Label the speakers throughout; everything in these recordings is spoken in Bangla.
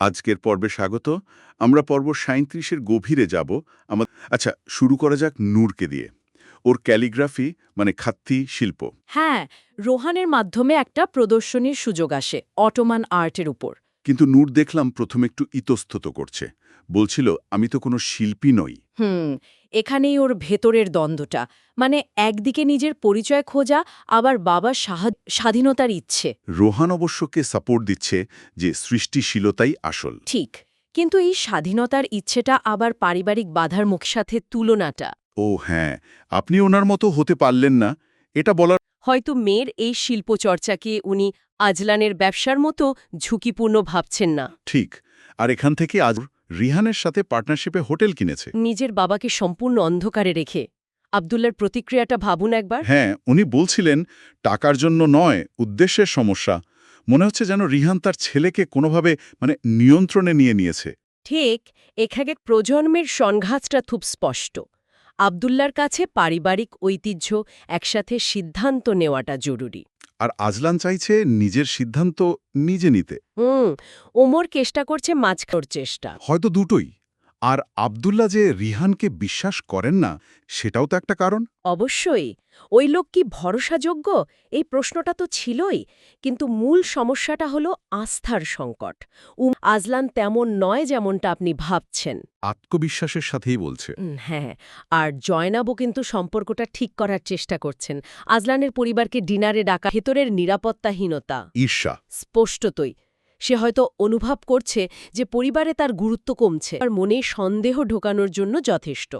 Speaker 1: আজকের পর্বে স্বাগত। আমরা পর্ব সাঁত্রিশের গভীরে যাব। আমার আচ্ছা শুরু করা যাক নূরকে দিয়ে। ওর ক্যালিগ্রাফি মানে খাত্তি শিল্প।
Speaker 2: হ্যাঁ রোহানের মাধ্যমে একটা প্রদর্শনীর সুযোগ আসে, অটোমান আর্টের উপর।
Speaker 1: কিন্তু নূর দেখলাম প্রথমে একটু ইতস্তত করছে। বলছিল আমি তো কোনো শিল্পী নই।
Speaker 2: হুম এখানেই ওর ভেতরের দ্বন্দ্বটা। মানে একদিকে নিজের পরিচয় খোঁজা আবার বাবার স্বাধীনতার ইচ্ছে।
Speaker 1: রোহান অবশ্যকে সাপোর্ট দিচ্ছে যে সৃষ্টিশীলতাই আসল।
Speaker 2: ঠিক কিন্তু এই স্বাধীনতার ইচ্ছেটা আবার পারিবারিক বাধার মুখ সাথে তুলনাটা।
Speaker 1: ও হ্যাঁ আপনি ওনার মতো হতে পারলেন না। এটা বলার
Speaker 2: হয়তো মেয়ের এই শিল্পচর্চাকে উনি আজলানের ব্যবসার মতো ঝুঁকিপূর্ণ ভাবছেন না।
Speaker 1: ঠিক। আর এখান থেকে আজ রিহানের সাথে পার্টনারশিপে হোটেল কিনেছে।
Speaker 2: নিজের বাবাকে সম্পূর্ণ অন্ধকারে রেখে। আবদুল্লার প্রতিক্রিয়াটা ভাবুন একবার।
Speaker 1: হ্যাঁ উনি বলছিলেন টাকার জন্য নয় উদ্দেশ্যের সমস্যা। মনে হচ্ছে যেন রিহান তার ছেলেকে কোনোভাবে মানে নিয়ন্ত্রণে নিয়ে নিয়েছে।
Speaker 2: ঠিক এখানে প্রজন্মের সংঘাতটা খুব স্পষ্ট। আবদুল্লার কাছে পারিবারিক ঐতিহ্য একসাথে সিদ্ধান্ত নেওয়াটা জরুরি।
Speaker 1: আর আজলান চাইছে নিজের সিদ্ধান্ত নিজে নিতে।
Speaker 2: হুম ওমর চেষ্টা করছে মাঝখানোর চেষ্টা।
Speaker 1: হয়তো দুটোই। আর আবদুল্লা যে রিহানকে বিশ্বাস করেন না সেটাও তো একটা কারণ?
Speaker 2: অবশ্যই। ওই লোক কি ভরসাযোগ্য? এই প্রশ্নটা তো ছিলই কিন্তু মূল সমস্যাটা হলো আস্থার সংকট। উম আজলান তেমন নয় যেমনটা আপনি ভাবছেন।
Speaker 1: আত্মবিশ্বাসের সাথেই বলছে।
Speaker 2: হ্যাঁ। আর জয়নাবও কিন্তু সম্পর্কটা ঠিক করার চেষ্টা করছেন। আজলানের পরিবারকে ডিনারে ডাকা ভেতরের নিরাপত্তাহীনতা।
Speaker 1: ঈর্ষা।
Speaker 2: স্পষ্টতই। সে হয়তো অনুভব করছে যে পরিবারে তার গুরুত্ব কমছে আর মনে সন্দেহ ঢোকানোর জন্য যথেষ্ট।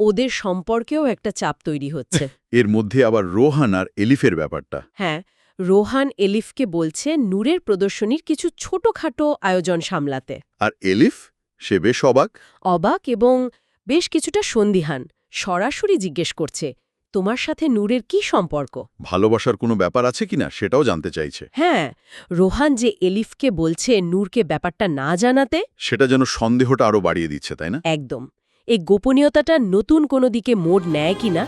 Speaker 2: ওদের সম্পর্কেও একটা চাপ তৈরি হচ্ছে।
Speaker 1: এর মধ্যে আবার রোহান আর এলিফের ব্যাপারটা।
Speaker 2: হ্যাঁ রোহান এলিফকে বলছে নূরের প্রদর্শনীর কিছু ছোটখাটো আয়োজন সামলাতে।
Speaker 1: আর এলিফ? সে বেশ অবাক।
Speaker 2: অবাক এবং বেশ কিছুটা সন্দিহান সরাসরি জিজ্ঞেস করছে তোমার সাথে নূরের কি সম্পর্ক?
Speaker 1: ভালোবাসার কোনো ব্যাপার আছে কিনা সেটাও জানতে চাইছে।
Speaker 2: হ্যাঁ রোহান যে এলিফকে বলছে নূরকে ব্যাপারটা না জানাতে?
Speaker 1: সেটা যেন সন্দেহটা আরও বাড়িয়ে দিচ্ছে তাই না?
Speaker 2: একদম। এই গোপনীয়তাটা নতুন কোনো দিকে মোড় নেয় কিনা?